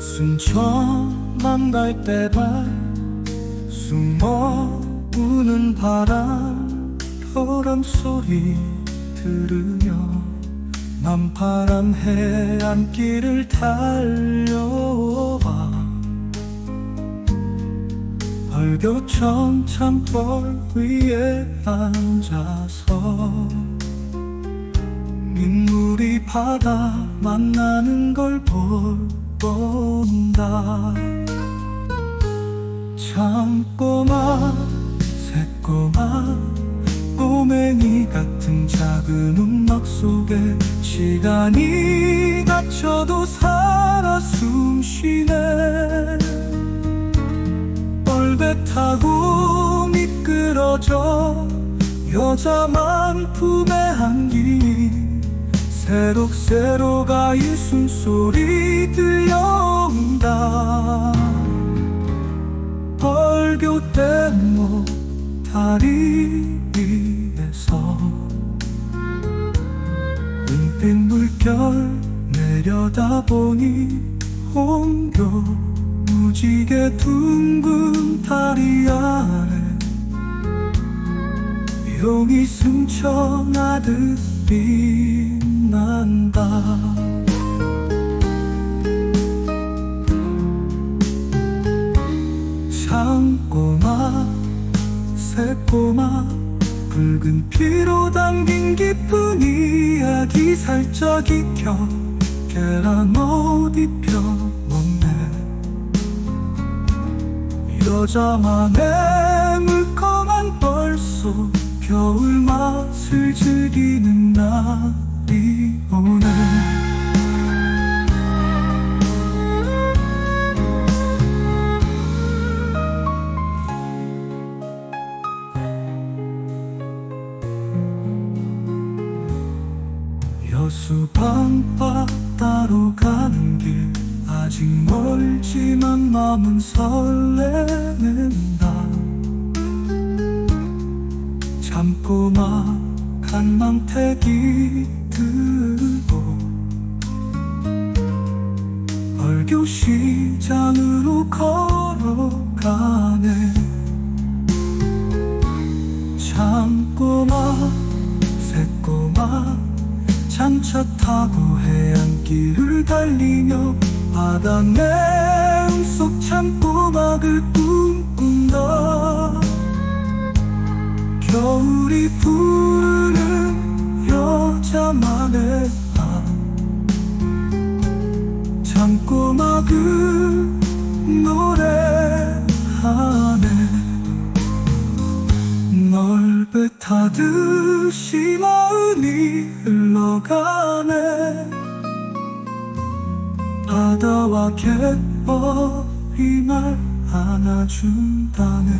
순천만 갈 때다 숨어 우는 바람 바람 소리 들으며 남파란 해안길을 달려와. 벌교천 창벌 위에 앉아서 민물이 바다 만나는 걸 본다. 참꼬마 새꼬마 꼬맹이 같은 작은 움막 속에 시간이 갇혀도 살아 숨쉬네. 타고 미끄러져 여자만 품에 안긴 새록 새록 아 이 숨소리 들려온다. 벌교대목 다리 위에서 은빛 물결 내려다보니 홍교 무지개 둥근 다리 아래 용이 승천하듯 빛 창꼬마 새꼬마 붉은 피로 담긴 깊은 이야기 살짝 익혀 계란 옷 입혀 먹네. 여자만의 물컹한 벌속 겨울 맛을 즐기는 날 여수 밤바다로 가는 길. 아직 멀지만 마음은 설레는다 참고마 간망태기 들고 벌교 시장으로 걸어가네 장차 타고 해안길을 달리며 바다 내음 속 참고막을 꿈꾼다. 겨울이 부르는 여자만의 밤. 참고막을 노래하네. 널 뱉하듯이 마음이 흘러가네. 바다와 갯벌이 날 안아준다네